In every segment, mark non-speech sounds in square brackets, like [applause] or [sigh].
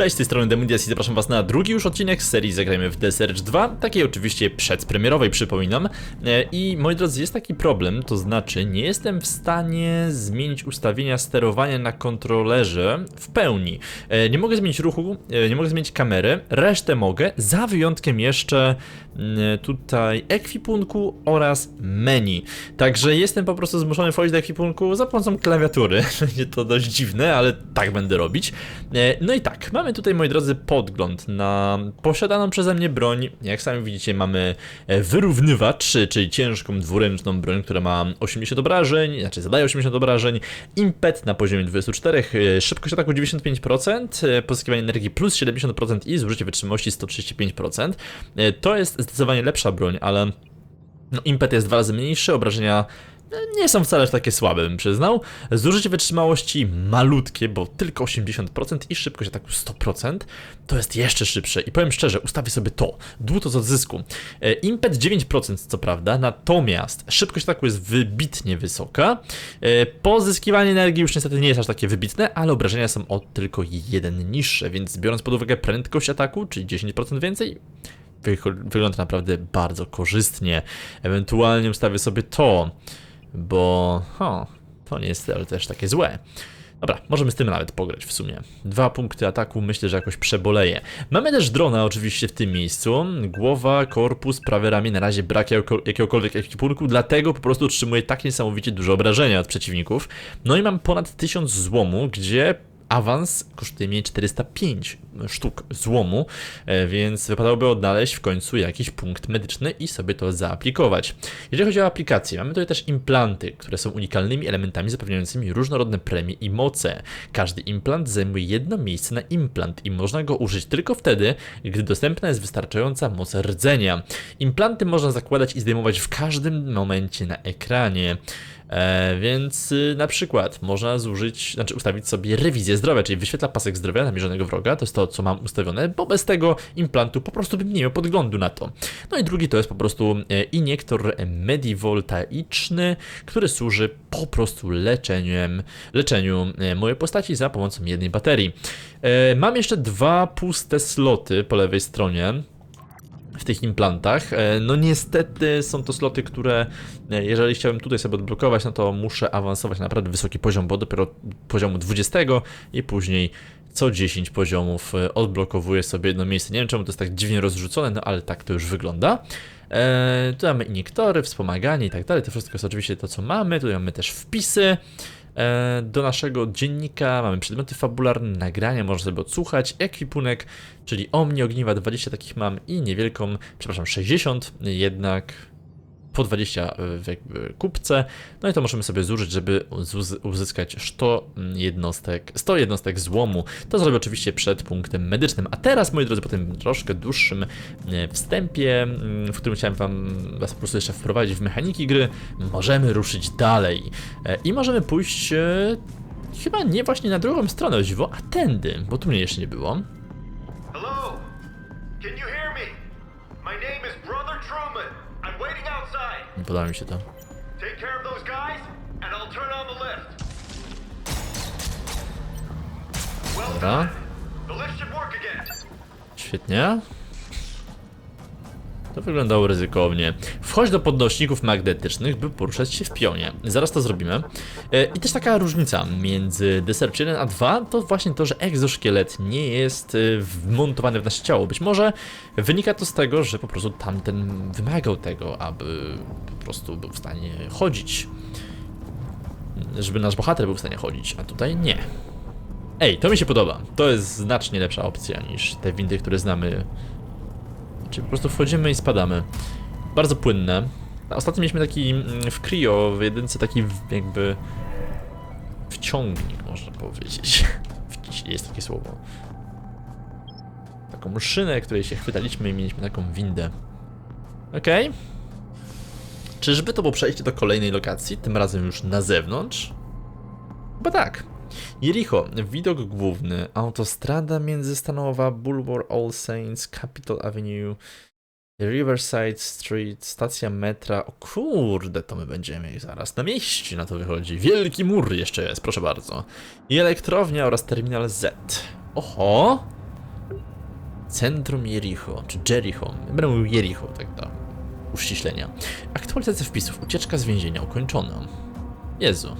Cześć, z tej strony Demundias i zapraszam was na drugi już odcinek z serii Zagrajmy w Search 2, takiej oczywiście przedpremierowej przypominam. E, I moi drodzy, jest taki problem, to znaczy nie jestem w stanie zmienić ustawienia sterowania na kontrolerze w pełni. E, Nie mogę zmienić ruchu, e, nie mogę zmienić kamery, resztę mogę, za wyjątkiem jeszcze mm, tutaj ekwipunku oraz menu. Także jestem po prostu zmuszony wchodzić do ekwipunku za pomocą klawiatury. [laughs] Będzie to dość dziwne, ale tak będę robić. No i tak, mamy tutaj, moi drodzy, podgląd na posiadaną przeze mnie broń. Jak sami widzicie, mamy e, wyrównywacz, czyli ciężką dwuręczną broń, która ma 80 obrażeń, znaczy zadaje 80 obrażeń, impet na poziomie 24, e, szybkość ataku 95%, e, pozyskiwanie energii plus 70% i zużycie wytrzymałości 135%. E, To jest zdecydowanie lepsza broń, ale no, impet jest dwa razy mniejszy, obrażenia nie są wcale takie słabe, bym przyznał. Zużycie wytrzymałości malutkie, bo tylko 80% i szybkość ataku 100%. To jest jeszcze szybsze i powiem szczerze, ustawię sobie to. Dłuto z odzysku. E, Impet 9% co prawda, natomiast szybkość ataku jest wybitnie wysoka. E, Pozyskiwanie energii już niestety nie jest aż takie wybitne, ale obrażenia są o tylko jeden niższe, więc biorąc pod uwagę prędkość ataku, czyli 10% więcej, wygląda naprawdę bardzo korzystnie. Ewentualnie ustawię sobie to, bo ho, to nie jest też takie złe. Dobra, możemy z tym nawet pograć w sumie. Dwa punkty ataku myślę, że jakoś przeboleję. Mamy też drona oczywiście w tym miejscu. Głowa, korpus, prawe ramię, na razie brak jakiego- jakiegokolwiek ekwipunku, dlatego po prostu otrzymuję tak niesamowicie dużo obrażenia od przeciwników. No i mam ponad 1000 złomu, gdzie awans kosztuje mnie 405 sztuk złomu, e, więc wypadałoby odnaleźć w końcu jakiś punkt medyczny i sobie to zaaplikować. Jeżeli chodzi o aplikacje, mamy tutaj też implanty, które są unikalnymi elementami zapewniającymi różnorodne premie i moce. Każdy implant zajmuje jedno miejsce na implant i można go użyć tylko wtedy, gdy dostępna jest wystarczająca moc rdzenia. Implanty można zakładać i zdejmować w każdym momencie na ekranie. E, więc y, na przykład można zużyć, znaczy ustawić sobie rewizję zdrowia, czyli wyświetla pasek zdrowia namierzonego wroga, to jest to, co mam ustawione, bo bez tego implantu po prostu bym nie miał podglądu na to. No i drugi to jest po prostu e, iniektor medivoltaiczny, który służy po prostu leczeniu e, mojej postaci za pomocą jednej baterii. Mam jeszcze dwa puste sloty po lewej stronie w tych implantach. E, No niestety są to sloty, które e, jeżeli chciałbym tutaj sobie odblokować, no to muszę awansować na naprawdę wysoki poziom, bo dopiero poziomu 20 i później co 10 poziomów e, odblokowuję sobie jedno miejsce. Nie wiem czemu to jest tak dziwnie rozrzucone, no ale tak to już wygląda. E, tu mamy iniektory, wspomaganie i tak dalej. To wszystko jest oczywiście to, co mamy. Tutaj mamy też wpisy. E, Do naszego dziennika mamy przedmioty fabularne, nagrania, można sobie odsłuchać, ekwipunek, czyli o mnie ogniwa 20 takich mam i niewielką, przepraszam, 60 jednak po 20 w jakby kupce. No i to możemy sobie zużyć, żeby uz- uzyskać 100 jednostek, 100 jednostek złomu. To zrobię oczywiście przed punktem medycznym. A teraz, moi drodzy, po tym troszkę dłuższym e, wstępie, mm, w którym chciałem wam was po prostu jeszcze wprowadzić w mechaniki gry, możemy ruszyć dalej. E, I możemy pójść e, chyba nie właśnie na drugą stronę o a tędy, bo tu mnie jeszcze nie było. Hello? Can you hear Nie podoba mi się to. Dobra. Świetnie. To wyglądało ryzykownie. Wchodź do podnośników magnetycznych, by poruszać się w pionie. Zaraz to zrobimy. E, I też taka różnica między Search 1 a 2 to właśnie to, że egzoszkielet nie jest e, wmontowany w nasze ciało. Być może wynika to z tego, że po prostu tamten wymagał tego, aby po prostu był w stanie chodzić. Żeby nasz bohater był w stanie chodzić, a tutaj nie. Ej, to mi się podoba. To jest znacznie lepsza opcja niż te windy, które znamy. Czyli po prostu wchodzimy i spadamy. Bardzo płynne. Ostatnio mieliśmy taki mm, w Creo, w jedynce taki jakby wciągnik, można powiedzieć. [laughs] Jest takie słowo. Taką szynę, której się chwytaliśmy i mieliśmy taką windę. Okej. Czyżby to było przejście do kolejnej lokacji, tym razem już na zewnątrz? Chyba tak. Jericho, widok główny, autostrada międzystanowa, Boulevard All Saints, Capitol Avenue, Riverside Street, stacja metra. O kurde, to my będziemy zaraz na mieście, na to wychodzi. Wielki mur jeszcze jest, proszę bardzo. I elektrownia oraz terminal Z. Oho! Centrum Jericho, czy Jericho. Będę mówił Jericho, tak do uściślenia. Aktualizacja wpisów. Ucieczka z więzienia ukończona. Jezu.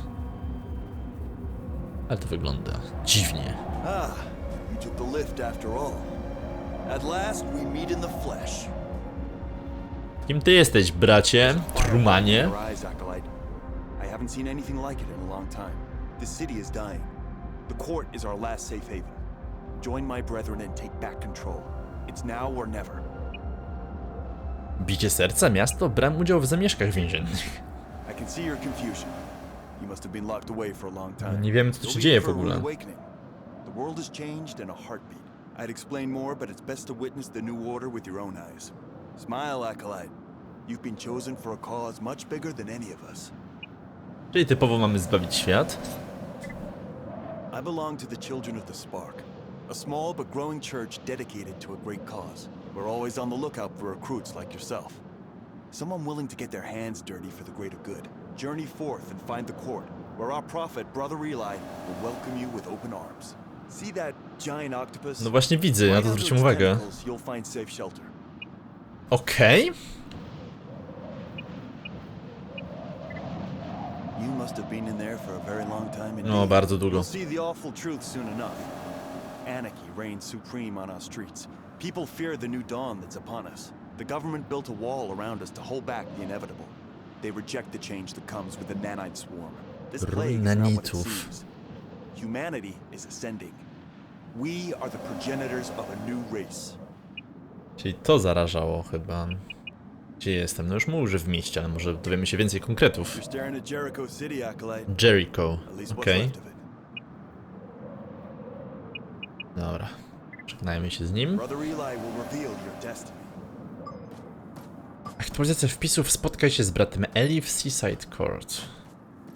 Ale to wygląda dziwnie. Ah, you took the lift after all. At last, we meet in the flesh. Kim ty jesteś, bracie? Trumanie? I haven't seen anything like it in a long time. This city is dying. The court is our last safe haven. Join my brethren and take back control. It's now or never. Bicie serca miasto brałem udział w zamieszkach więziennych. I can see your confusion. You must have been locked away for a long time. Nie wiemy, co tu się dzieje w for a rude ogóle. The world has changed in a heartbeat. I'd explain more, but it's best to witness the new order with your own eyes. Smile, Acolyte. You've been chosen for a cause much bigger than any of us. Czyli typowo mamy zbawić świat. I belong to the Children of the Spark, a small but growing church dedicated to a great cause. We're always on the lookout for recruits like yourself. Someone willing to get their hands dirty for the greater good. Journey forth and find the court, where our prophet, Brother Eli, will welcome you with open arms. See that giant octopus? No właśnie widzę, Right to zwróciłem uwagę. tentacles, You'll find safe shelter. Okej. You must have been in there for a very long time indeed. No, bardzo długo. You'll see the awful truth soon enough. Anarchy reigns supreme on our streets. People fear the new dawn that's upon us. The government built a wall around us to hold back the inevitable. They reject the change that comes with the nanite swarm. This plague is not what it seems. Humanity is ascending. We are the progenitors of a new race. Czyli to zarażało chyba. Gdzie jestem? No już mówił, że w mieście, ale może dowiemy się więcej konkretów. You're staring at Jericho City, Acolyte. Jericho. At least what's Okej. left of it. Dobra. Żegnajmy się z nim. Brother Eli will reveal your destiny. Aktualizacja wpisów. Spotkaj się z bratem Eli w Seaside Court.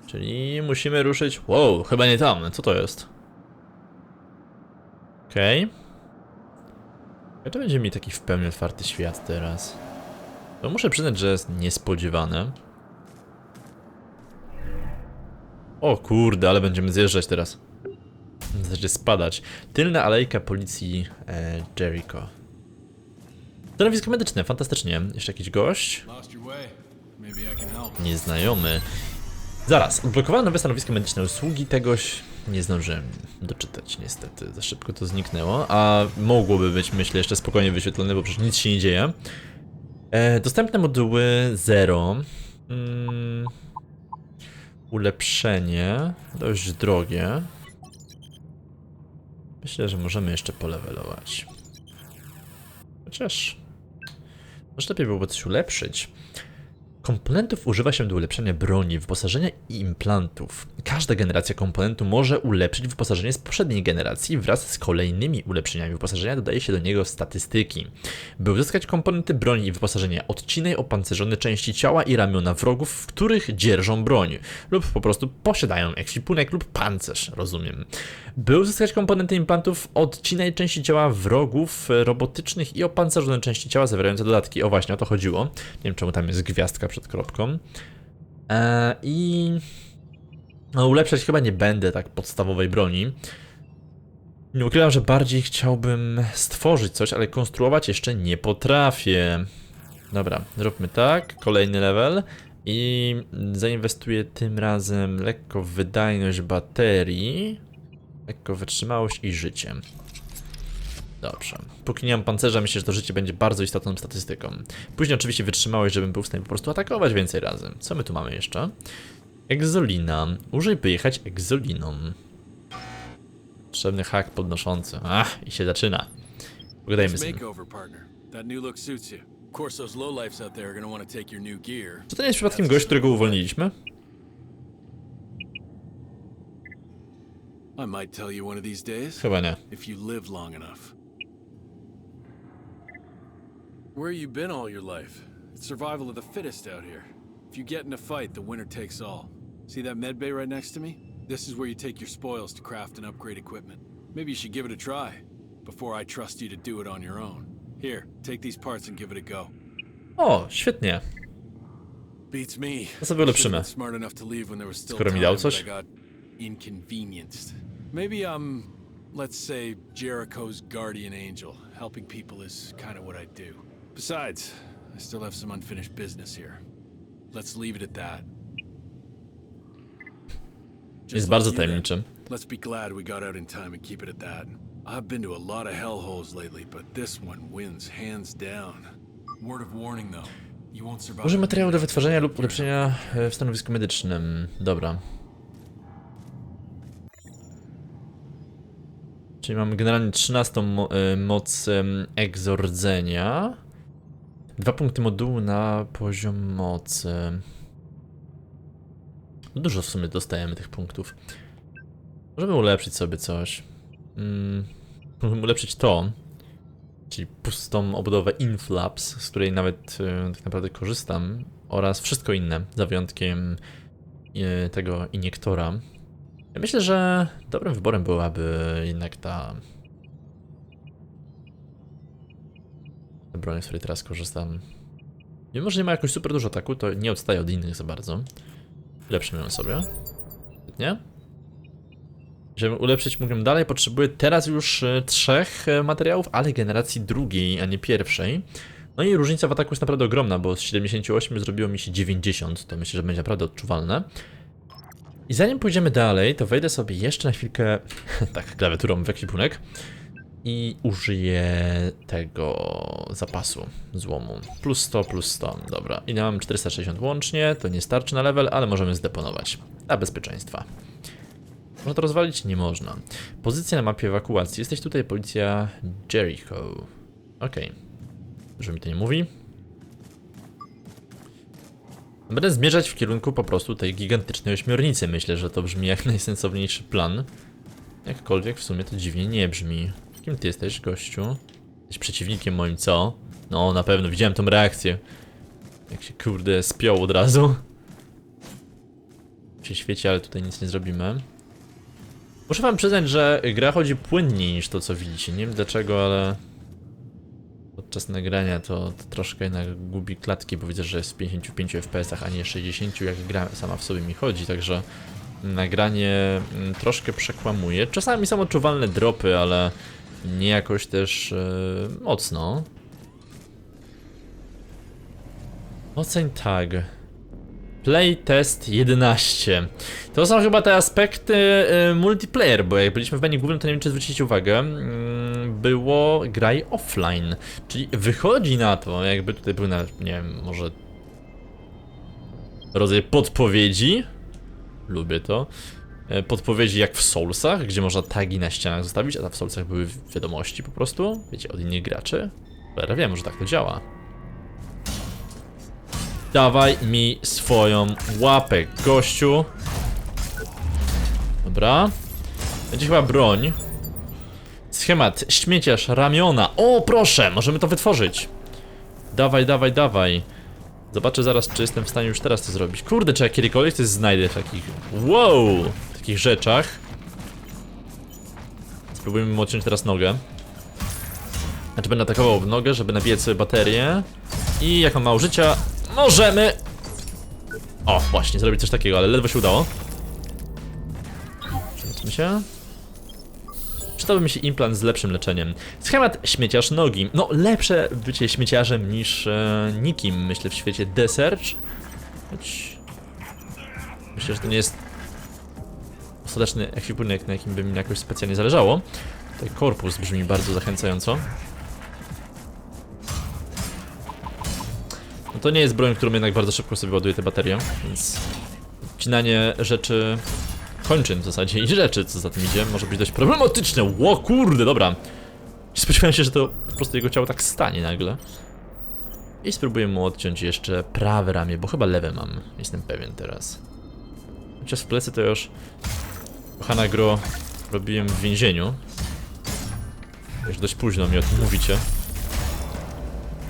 Czyli musimy ruszyć... Wow, chyba nie tam. Co to jest? Okej. Okay. To będzie mi taki w pełni otwarty świat teraz. To muszę przyznać, że jest niespodziewane. O kurde, ale będziemy zjeżdżać teraz. Zasadzie spadać. Tylna alejka policji e, Jericho. Stanowisko medyczne, fantastycznie. Jeszcze jakiś gość? Nieznajomy. Zaraz, odblokowałem nowe stanowisko medyczne usługi, tegoś nie zdążyłem doczytać niestety, za szybko to zniknęło, a mogłoby być myślę jeszcze spokojnie wyświetlone, bo przecież nic się nie dzieje. E, dostępne moduły 0. Mm, ulepszenie, dość drogie. Myślę, że możemy jeszcze polewelować. Chociaż... Może lepiej byłoby coś ulepszyć. Komponentów używa się do ulepszenia broni, wyposażenia i implantów. Każda generacja komponentu może ulepszyć wyposażenie z poprzedniej generacji wraz z kolejnymi ulepszeniami wyposażenia dodaje się do niego statystyki. By uzyskać komponenty broni i wyposażenia, odcinaj opancerzone części ciała i ramiona wrogów, w których dzierżą broń, lub po prostu posiadają ekwipunek lub pancerz, rozumiem. By uzyskać komponenty implantów, odcinaj części ciała wrogów robotycznych i opancerzone części ciała zawierające dodatki. O właśnie, o to chodziło. Nie wiem czemu tam jest gwiazdka przed kropką. Eee, I no, ulepszać chyba nie będę tak podstawowej broni. Nie ukrywam, że bardziej chciałbym stworzyć coś, ale konstruować jeszcze nie potrafię. Dobra, zróbmy tak. Kolejny level. I zainwestuję tym razem lekko w wydajność baterii, lekko wytrzymałość i życie. Dobrze. Póki nie mam pancerza, myślę, że to życie będzie bardzo istotną statystyką. Później oczywiście wytrzymałość, żebym był w stanie po prostu atakować więcej razy. Co my tu mamy jeszcze? Egzolina. Użyj by jechać egzoliną. Potrzebny hak podnoszący. Ach, i się zaczyna. Pogadajmy z nim. Czy to nie jest przypadkiem gość, którego uwolniliśmy? Chyba nie. if you live long enough. Where you been all your life? It's survival of the fittest out here. If you get in a fight, the winner takes all. See that med bay right next to me? This is where you take your spoils to craft and upgrade equipment. Maybe you should give it a try before I trust you to do it on your own. Here, take these parts and give it a go. O, świetnie. Beats me. To sobie ulepszymy. Smart enough to leave when there was still Skoro mi dał coś? I got inconvenienced. Maybe I'm let's say, Jericho's guardian angel. Helping people is kind of what I do. Besides, I still have some unfinished business here. Let's leave it at that. Jest bardzo you then. tajemniczy. Let's be glad we got out in time and keep it at that. I've been to a lot of hellholes lately, but this one wins hands down. Word of warning, though. You won't survive. Użyj materiału do wytworzenia lub ulepszenia e, w stanowisku medycznym. Dobra. Czyli mamy generalnie 13 mo e, moc em, egzordzenia. Dwa punkty modułu na poziom mocy. Dużo w sumie dostajemy tych punktów. Możemy ulepszyć sobie coś. Mm, ulepszyć to. Czyli pustą obudowę Inflaps, z której nawet e, tak naprawdę korzystam, oraz wszystko inne, za wyjątkiem e, tego iniektora. Ja myślę, że dobrym wyborem byłaby jednak ta broń, z której teraz korzystam. Mimo, że nie ma jakoś super dużo ataku, to nie odstaje od innych za bardzo. Ulepszymy ją sobie. Świetnie. Żeby ulepszyć mógłbym dalej, potrzebuję teraz już e, trzech e, materiałów, ale generacji drugiej, a nie pierwszej. No i różnica w ataku jest naprawdę ogromna, bo z 78 zrobiło mi się 90, to myślę, że będzie naprawdę odczuwalne. I zanim pójdziemy dalej, to wejdę sobie jeszcze na chwilkę, [laughs] tak, klawiaturą w ekwipunek i użyję tego zapasu złomu. Plus 100, plus 100, dobra. I mam 460 łącznie, to nie starczy na level, ale możemy zdeponować dla bezpieczeństwa. Można to rozwalić? Nie można. Pozycja na mapie ewakuacji. Jesteś tutaj, policja Jericho. Okej. Dużo mi to nie mówi. Będę zmierzać w kierunku po prostu tej gigantycznej ośmiornicy. Myślę, że to brzmi jak [laughs] najsensowniejszy plan. Jakkolwiek w sumie to dziwnie nie brzmi. Kim ty jesteś, gościu? Jesteś przeciwnikiem moim, co? No, na pewno, widziałem tą reakcję. Jak się kurde spiął od razu. Się świeci, ale tutaj nic nie zrobimy. Muszę wam przyznać, że gra chodzi płynniej niż to, co widzicie. Nie wiem dlaczego, ale podczas nagrania to, to troszkę jednak gubi klatki, bo widzę, że jest w 55 fps, a nie 60, jak gra sama w sobie mi chodzi, także nagranie mm, troszkę przekłamuje. Czasami są odczuwalne dropy, ale nie jakoś też e, mocno. Oceń tag. Playtest 11. To są chyba te aspekty y, multiplayer, bo jak byliśmy w menu głównym, to nie wiem czy zwrócicie uwagę, mm, było graj offline. Czyli wychodzi na to, jakby tutaj był na, nie wiem, może rodzaj podpowiedzi. Lubię to. E, Podpowiedzi jak w Soulsach, gdzie można tagi na ścianach zostawić, a w Soulsach były wiadomości po prostu, wiecie, od innych graczy. Ale wiem, że tak to działa. Dawaj mi swoją łapę, gościu. Dobra. Będzie chyba broń. Schemat, śmieciarz, ramiona. O, proszę, możemy to wytworzyć. Dawaj, dawaj, dawaj. Zobaczę zaraz, czy jestem w stanie już teraz to zrobić. Kurde, czy ja kiedykolwiek coś znajdę takich... Wow! Takich rzeczach. Spróbujmy mu odciąć teraz nogę. Znaczy będę atakował w nogę, żeby nabijać sobie baterię. I jak mam mało życia, możemy... O, właśnie, zrobić coś takiego, ale ledwo się udało. Zobaczmy się. Przydałby mi się implant z lepszym leczeniem. Schemat śmieciarz nogi. No, lepsze bycie śmieciarzem niż e, nikim, myślę, w świecie The Search. Choć... Myślę, że to nie jest ostateczny ekwipunek, na jakim by mi jakoś specjalnie zależało. Tutaj korpus brzmi bardzo zachęcająco. No to nie jest broń, którą jednak bardzo szybko sobie ładuje te baterie, więc wcinanie rzeczy, kończyn w zasadzie i rzeczy, co za tym idzie, może być dość problematyczne. Ło kurde, dobra. Spodziewałem się, że to po prostu jego ciało tak stanie nagle. I spróbuję mu odciąć jeszcze prawe ramię, bo chyba lewe mam, jestem pewien teraz. Chociaż w plecy to już, kochana gro, robiłem w więzieniu. Już dość późno mi o tym mówicie.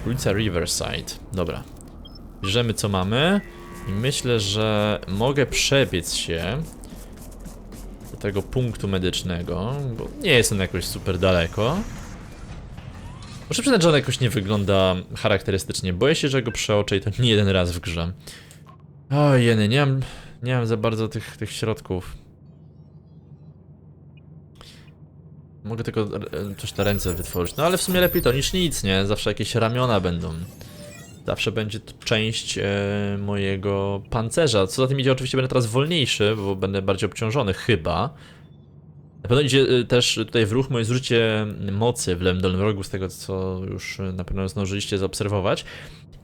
Ulica Riverside. Dobra. Bierzemy co mamy. I myślę, że mogę przebiec się do tego punktu medycznego, bo nie jest on jakoś super daleko. Muszę przyznać, że on jakoś nie wygląda charakterystycznie. Boję się, że go przeoczę i to nie jeden raz w grze. O jeny, nie mam, nie mam za bardzo tych, tych środków. Mogę tylko e, coś na ręce wytworzyć. No ale w sumie lepiej to niż nic, nie? Zawsze jakieś ramiona będą. Zawsze będzie to część e, mojego pancerza. Co za tym idzie, oczywiście będę teraz wolniejszy, bo będę bardziej obciążony, chyba. Na pewno idzie e, też tutaj w ruch moje zużycie mocy w lewym dolnym rogu, z tego co już e, na pewno zdążyliście zaobserwować.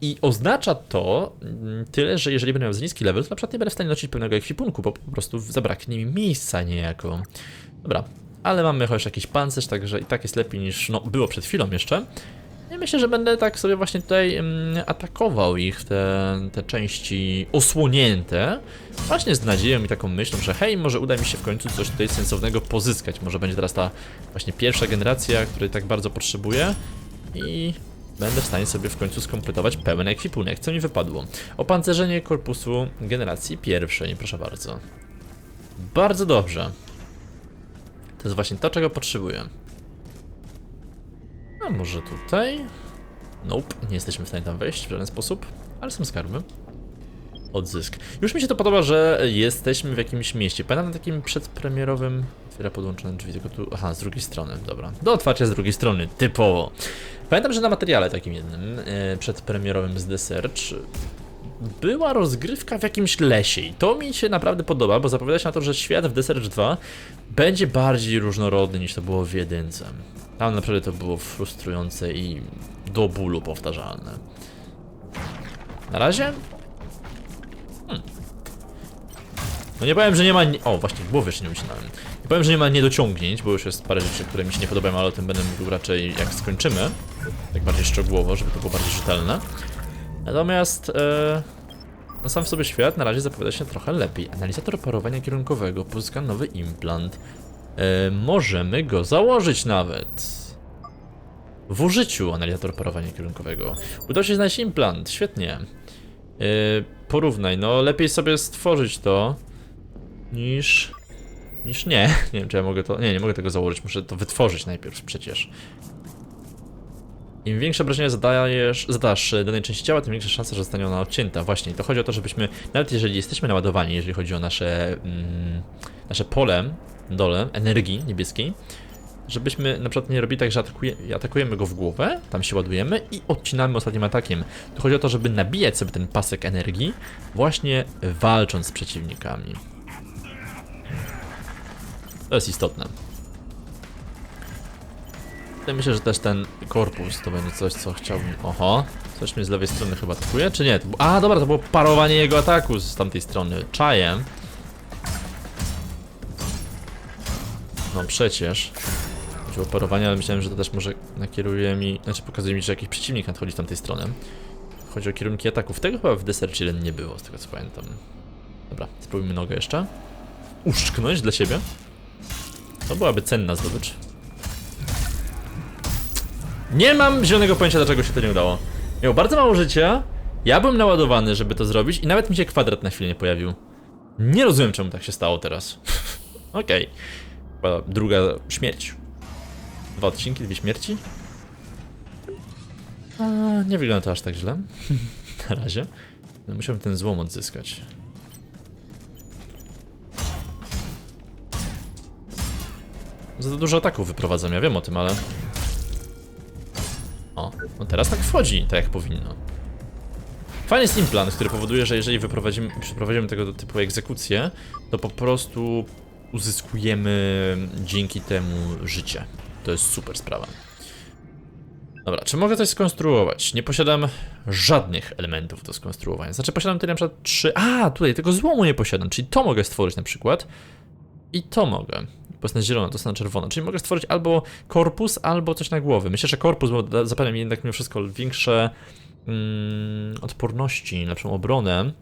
I oznacza to mm, tyle, że jeżeli będę miał za niski level, to na przykład nie będę w stanie nosić pełnego ekwipunku, bo po prostu zabraknie mi miejsca niejako. Dobra, ale mamy chociaż jakiś pancerz, także i tak jest lepiej niż no, było przed chwilą jeszcze. I myślę, że będę tak sobie właśnie tutaj mm, atakował ich, te, te części osłonięte, właśnie z nadzieją i taką myślą, że hej, może uda mi się w końcu coś tutaj sensownego pozyskać. Może będzie teraz ta właśnie pierwsza generacja, której tak bardzo potrzebuję i będę w stanie sobie w końcu skompletować pełen ekwipunek, co mi wypadło. Opancerzenie korpusu generacji pierwszej, proszę bardzo. Bardzo dobrze. To jest właśnie to, czego potrzebuję. A może tutaj? Nope, nie jesteśmy w stanie tam wejść w żaden sposób, ale są skarby. Odzysk. Już mi się to podoba, że jesteśmy w jakimś mieście. Pamiętam na takim przedpremierowym... Otwiera podłączone drzwi, tylko tu... Aha, z drugiej strony, dobra. Do otwarcia z drugiej strony, typowo. Pamiętam, że na materiale takim jednym, e, przedpremierowym z The Search, była rozgrywka w jakimś lesie i to mi się naprawdę podoba, bo zapowiada się na to, że świat w Search 2 będzie bardziej różnorodny niż to było w jedynce. Tam naprawdę to było frustrujące i do bólu powtarzalne. Na razie? Hmm. No nie powiem, że nie ma... O, właśnie, głowy jeszcze nie ucinałem. Nie powiem, że nie ma niedociągnięć, bo już jest parę rzeczy, które mi się nie podobają, ale o tym będę mówił raczej jak skończymy. Tak bardziej szczegółowo, żeby to było bardziej rzetelne. Natomiast no sam w sobie świat na razie zapowiada się trochę lepiej. Analizator parowania kierunkowego pozyska nowy implant. E, możemy go założyć nawet. W użyciu analizator parowania kierunkowego. Udało się znaleźć implant, świetnie. E, porównaj, no lepiej sobie stworzyć to niż... niż nie. [laughs] Nie wiem, czy ja mogę to... Nie, nie mogę tego założyć, muszę to wytworzyć najpierw przecież. Im większe obrażenia zadajesz, zadasz e, danej części ciała, tym większa szansa, że zostanie ona odcięta. Właśnie, to chodzi o to, żebyśmy, nawet jeżeli jesteśmy naładowani, jeżeli chodzi o nasze, mm, nasze pole, dole, energii niebieskiej, żebyśmy na przykład nie robili tak, że atakuje, atakujemy go w głowę, tam się ładujemy i odcinamy ostatnim atakiem. To chodzi o to, żeby nabijać sobie ten pasek energii, właśnie walcząc z przeciwnikami. To jest istotne. Ja myślę, że też ten korpus to będzie coś, co chciałbym... Oho, coś mnie z lewej strony chyba atakuje, czy nie? A, dobra, to było parowanie jego ataku z tamtej strony. Czajem. No przecież. Chodziło o parowanie, ale myślałem, że to też może nakieruje mi... Znaczy pokazuje mi, że jakiś przeciwnik nadchodzi z tamtej strony. Chodzi o kierunki ataków. Tego chyba w Desert 1 nie było, z tego co pamiętam. Dobra, spróbujmy nogę jeszcze. Uszczknąć dla siebie. To byłaby cenna zdobycz. Nie mam zielonego pojęcia, dlaczego się to nie udało. Miał bardzo mało życia, ja byłem naładowany, żeby to zrobić i nawet mi się kwadrat na chwilę nie pojawił. Nie rozumiem, czemu tak się stało teraz. [laughs] Okej. Chyba druga śmierć. Dwa odcinki, dwie śmierci. A, nie wygląda to aż tak źle. [laughs] na razie. No, musiałbym ten złom odzyskać. Za dużo ataków wyprowadzam, ja wiem o tym, ale... O, no teraz tak wchodzi, tak jak powinno. Fajny jest implant, który powoduje, że jeżeli wyprowadzimy, przeprowadzimy tego typu egzekucję, to po prostu uzyskujemy dzięki temu życie. To jest super sprawa. Dobra, czy mogę coś skonstruować? Nie posiadam żadnych elementów do skonstruowania. Znaczy posiadam tutaj na przykład trzy... A, tutaj tego złomu nie posiadam, czyli to mogę stworzyć na przykład. I to mogę. Bo jest na zielono, to jest na czerwono. Czyli mogę stworzyć albo korpus, albo coś na głowy. Myślę, że korpus, bo zapewnia mi jednak mimo wszystko większe mm, odporności, lepszą obronę.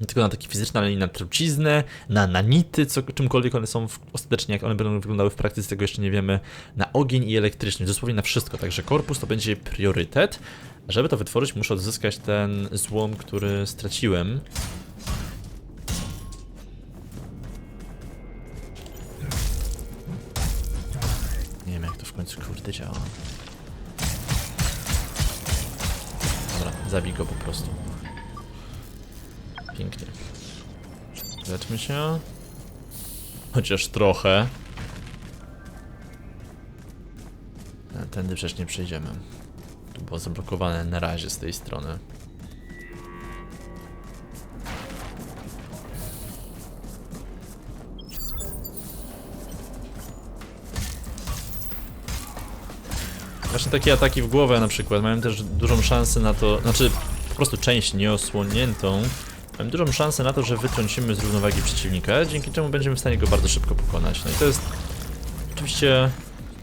Nie tylko na takie fizyczne, ale i na truciznę, na nanity, co, czymkolwiek one są w, ostatecznie, jak one będą wyglądały w praktyce, tego jeszcze nie wiemy. Na ogień i elektryczność, dosłownie na wszystko. Także korpus to będzie priorytet. Żeby to wytworzyć, muszę odzyskać ten złom, który straciłem. Końcu kurde działa. Dobra, zabij go po prostu. Pięknie. Leczmy się. Chociaż trochę. tędy przecież nie przejdziemy. Tu było zablokowane na razie z tej strony. Właśnie takie ataki w głowę na przykład mają też dużą szansę na to, znaczy po prostu część nieosłoniętą, mają dużą szansę na to, że wytrącimy z równowagi przeciwnika, dzięki czemu będziemy w stanie go bardzo szybko pokonać. No i to jest oczywiście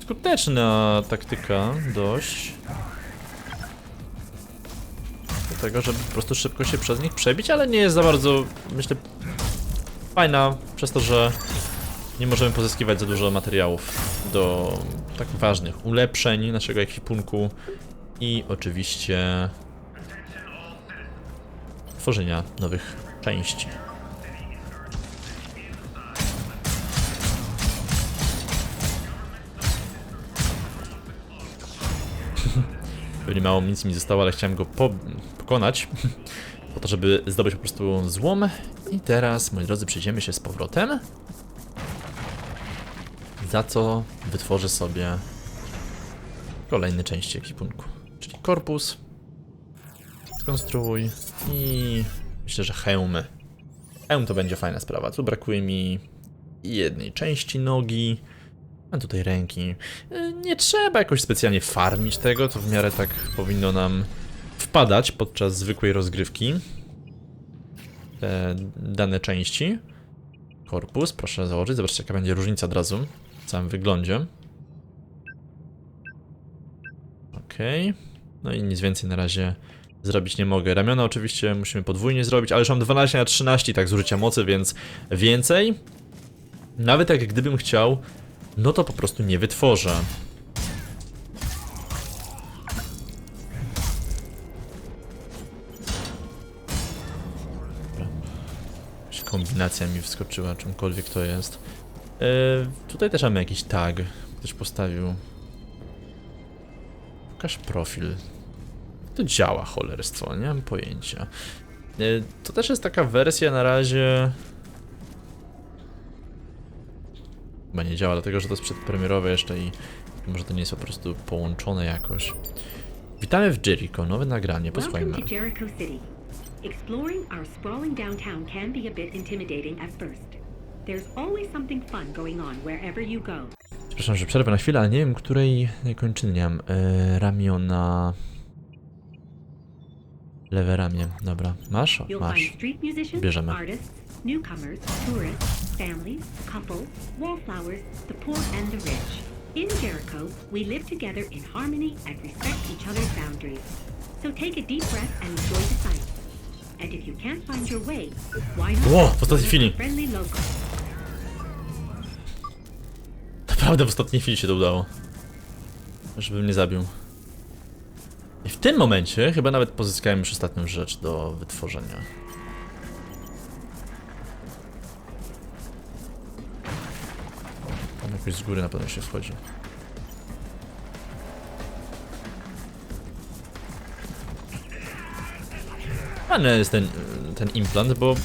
skuteczna taktyka dość do tego, żeby po prostu szybko się przez nich przebić, ale nie jest za bardzo, myślę, fajna przez to, że nie możemy pozyskiwać za dużo materiałów do tak ważnych ulepszeń naszego ekwipunku i oczywiście tworzenia nowych części. [laughs] Pewnie mało nic mi zostało, ale chciałem go po pokonać [laughs] po to, żeby zdobyć po prostu złom. I teraz, moi drodzy, przejdziemy się z powrotem za co wytworzę sobie kolejne części ekwipunku. Czyli korpus, skonstruuj i myślę, że hełmy. Hełm to będzie fajna sprawa. Tu brakuje mi jednej części nogi, a tutaj ręki. Y, Nie trzeba jakoś specjalnie farmić tego, to w miarę tak powinno nam wpadać podczas zwykłej rozgrywki. Te dane części. Korpus, proszę założyć. Zobaczcie, jaka będzie różnica od razu w całym wyglądzie. Okej. No i nic więcej na razie zrobić nie mogę. Ramiona oczywiście musimy podwójnie zrobić, ale już mam 12 na 13 tak zużycia mocy, więc więcej. Nawet jak gdybym chciał, no to po prostu nie wytworzę. Kombinacja mi wskoczyła, czymkolwiek to jest. E, tutaj też mamy jakiś tag. Ktoś postawił. Pokaż profil. To działa cholerstwo, nie mam pojęcia. E, to też jest taka wersja na razie. Chyba nie działa, dlatego że to jest przedpremierowe jeszcze i może to nie jest po prostu połączone jakoś. Witamy w Jericho, nowe nagranie, posłuchajmy. Jericho City. Exploring our sprawling downtown can be a bit intimidating at first. There's always something fun going on wherever you go. Przepraszam, że przerwę na chwilę, ale nie wiem, której kończyny mam. E, ramiona... Lewe ramię, dobra. Masz? O, Masz. Bierzemy. newcomers, tourists, families, couples, wallflowers, the poor and the rich. In Jericho, we live together in harmony and respect each other's boundaries. So take a deep breath and enjoy the sight. And if you can't find your way, why not? Ło, w ostatniej chwili. Naprawdę w ostatniej chwili się to udało. Żeby mnie zabił. I w tym momencie chyba nawet pozyskałem już ostatnią rzecz do wytworzenia. Tam jakoś z góry na pewno się wchodzi. Fajny jest ten, ten implant, bo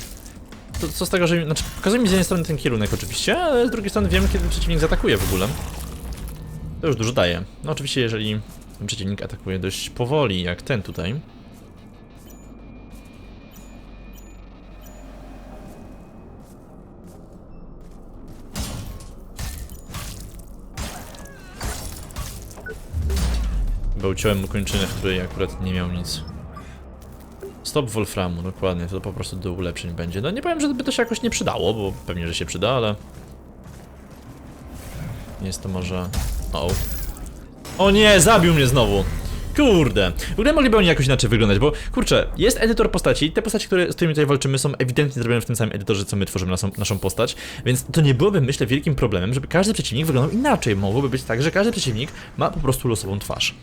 to, co z tego, że... Znaczy, pokazuje mi z jednej strony ten kierunek oczywiście, ale z drugiej strony wiem, kiedy przeciwnik zaatakuje w ogóle. To już dużo daje. No oczywiście, jeżeli przeciwnik atakuje dość powoli, jak ten tutaj. Bo uciąłem mu kończynę, w której akurat nie miał nic. Stop Wolframu, dokładnie, to po prostu do ulepszeń będzie. No nie powiem, że by to się jakoś nie przydało, bo pewnie, że się przyda, ale... Jest to może... O. O nie, zabił mnie znowu! Kurde. W ogóle mogliby oni jakoś inaczej wyglądać, bo kurczę, jest edytor postaci, te postaci, które, z którymi tutaj walczymy są ewidentnie zrobione w tym samym edytorze, co my tworzymy naszą, naszą postać, więc to nie byłoby, myślę, wielkim problemem, żeby każdy przeciwnik wyglądał inaczej. Mogłoby być tak, że każdy przeciwnik ma po prostu losową twarz.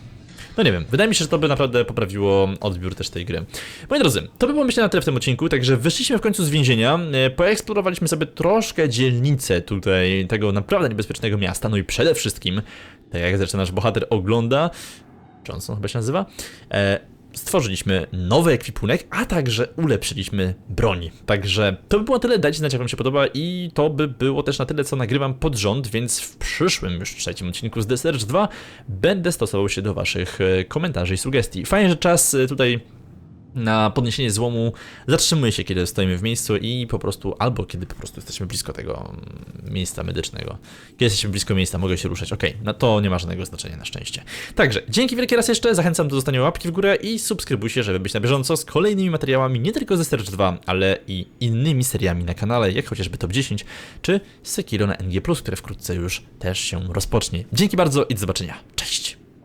No nie wiem, wydaje mi się, że to by naprawdę poprawiło odbiór też tej gry. Moi drodzy, to by było myślę na tyle w tym odcinku, także wyszliśmy w końcu z więzienia, e, poeksplorowaliśmy sobie troszkę dzielnicę tutaj tego naprawdę niebezpiecznego miasta, no i przede wszystkim, tak jak zresztą nasz bohater ogląda, Johnson chyba się nazywa, e, stworzyliśmy nowy ekwipunek, a także ulepszyliśmy broń. Także to by było tyle, dajcie znać jak wam się podoba i to by było też na tyle, co nagrywam pod rząd, więc w przyszłym już trzecim odcinku z The Search 2 będę stosował się do waszych e, komentarzy i sugestii. Fajnie, że czas e, tutaj na podniesienie złomu zatrzymuje się, kiedy stoimy w miejscu i po prostu, albo kiedy po prostu jesteśmy blisko tego mm, miejsca medycznego. Kiedy jesteśmy blisko miejsca, mogę się ruszać. Okej, no to nie ma żadnego znaczenia na szczęście. Także, dzięki wielkie raz jeszcze, zachęcam do zostania łapki w górę i subskrybujcie, żeby być na bieżąco z kolejnymi materiałami, nie tylko ze Search 2, ale i innymi seriami na kanale, jak chociażby Top 10, czy Sekiro na NG+, które wkrótce już też się rozpocznie. Dzięki bardzo i do zobaczenia. Cześć!